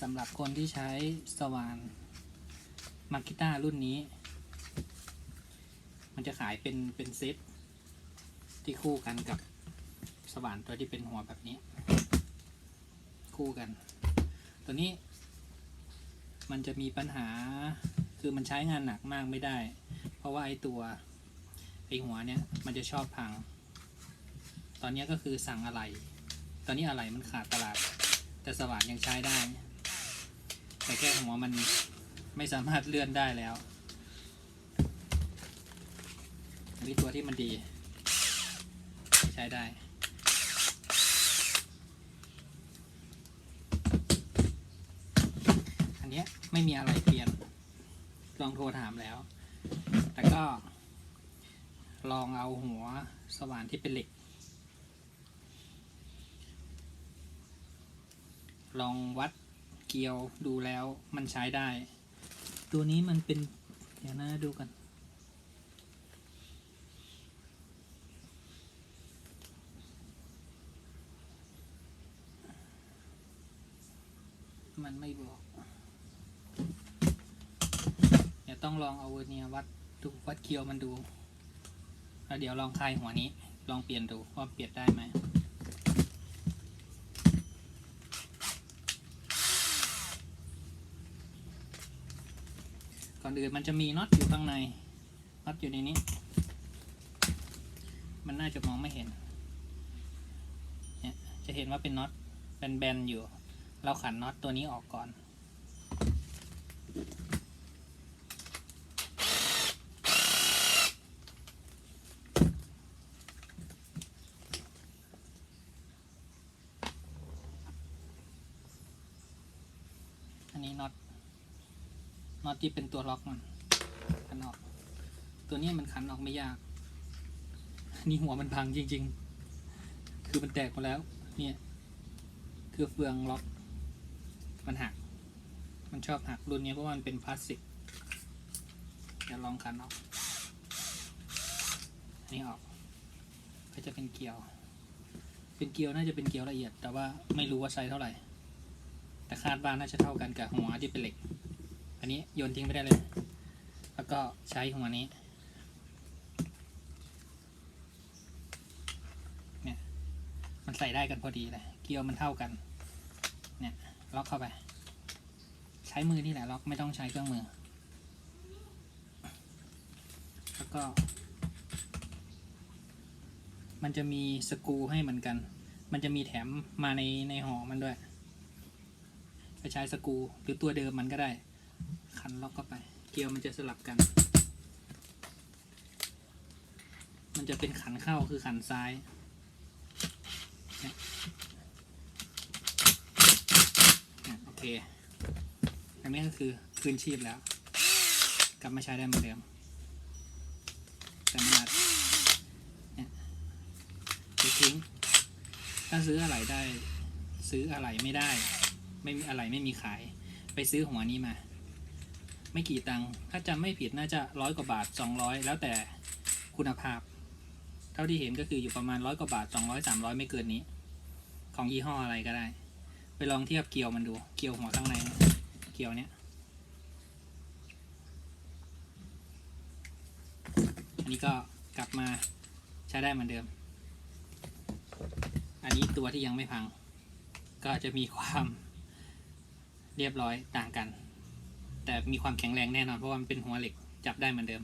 สำหรับคนที่ใช้สว่านมากิต้ารุ่นนี้ มันจะขายเป็นเป็นเซตที่คู่กันกับสว่านตัวที่เป็นหัวแบบนี้ คู่กัน ตัวนี้ มันจะมีปัญหาคือมันใช้งานหนักมากไม่ได้ เพราะว่าไอตัวไอหัวเนี้ยมันจะชอบพัง ตอนนี้ก็คือสั่งอะไร ตอนนี้อะไรมันขาดตลาด แต่สว่านยังใช้ได้ แต่แค่หัวมันไม่สามารถเลื่อนได้แล้วอันนี้ตัวที่มันดี ใช้ได้อันนี้ไม่มีอะไรเปลี่ยน ลองโทรถามแล้ว แต่ก็ ลองเอาหัวสว่านที่เป็นเหล็ก ลองวัด เกลียวดูแล้วมันใช้ได้ ตัวนี้มันเป็น เดี๋ยวนะดูกัน มันไม่บอก เดี๋ยวต้องลองเอาเนี่ยวัดดูวัดเคียวมันดู แล้วเดี๋ยวลองคลายหัวนี้ ลองเปลี่ยนดูว่าเปลี่ยนได้ไหม ก่อนอื่นมันจะมีน็อตอยู่ข้างในน็อตอยู่ในนี้ มันน่าจะมองไม่เห็นเนี่ยจะเห็นว่าเป็นน็อตเป็นแบนๆอยู่ เราขันน็อตตัวนี้ออกก่อน อันนี้น็อต น็อตที่เป็นตัวล็อกมันขันออก ตัวนี้มันขันออกไม่ยาก นี่หัวมันพังจริง ๆ คือมันแตกมาแล้ว เนี่ย คือเฟืองล็อก มันหัก มันชอบหักรุ่นนี้เพราะมันเป็นพลาสติกเดี๋ยวลองขันออกอันนี้ออก ก็จะเป็นเกลียว เป็นเกลียวน่าจะเป็นเกลียวละเอียด แต่ว่าไม่รู้ว่าไซส์เท่าไหร่ แต่คาดว่าน่าจะเท่ากันกับหัวที่เป็นเหล็ก อันนี้โยนทิ้งไปได้เลย แล้วก็ใช้หัวนี้ เนี่ย มันใส่ได้กันพอดีเลย เกลียวมันเท่ากัน เนี่ย ล็อกเข้าไป ใช้มือนี่แหละล็อกไม่ต้องใช้เครื่องมือ แล้วก็ มันจะมีสกูให้เหมือนกัน มันจะมีแถมมาในในห่อมันด้วย ไปใช้สกูหรือตัวเดิมมันก็ได้ คันล็อกเข้าไป เกลียวมันจะสลับกัน มันจะเป็นขันเข้าคือขันซ้ายเนี่ยเนี่ยโอเค อันนี้ก็คือคืนชีพแล้ว กลับมาใช้ได้เหมือนเดิม แต่มันอาจเนี่ยไปทิ้ง ถ้าซื้ออะไรได้ ซื้ออะไรไม่ได้ ไม่มีอะไรไม่มีขาย ไปซื้อหัวนี้มา ไม่กี่ตังค์ถ้าจำไม่ผิดน่าจะร้อยกว่าบาทสองร้อยแล้วแต่คุณภาพ เท่าที่เห็นก็คืออยู่ประมาณร้อยกว่าบาทสองร้อยสามร้อยไม่เกินนี้ ของยี่ห้ออะไรก็ได้ ไปลองเทียบเกลียวมันดู เกลียวหัวข้างในเนี่ยเกลียวเนี้ยอันนี้ก็กลับมาใช้ได้เหมือนเดิม อันนี้ตัวที่ยังไม่พัง ก็จะมีความเรียบร้อยต่างกัน แต่มีความแข็งแรงแน่นอนเพราะว่ามันเป็นหัวเหล็กจับได้เหมือนเดิม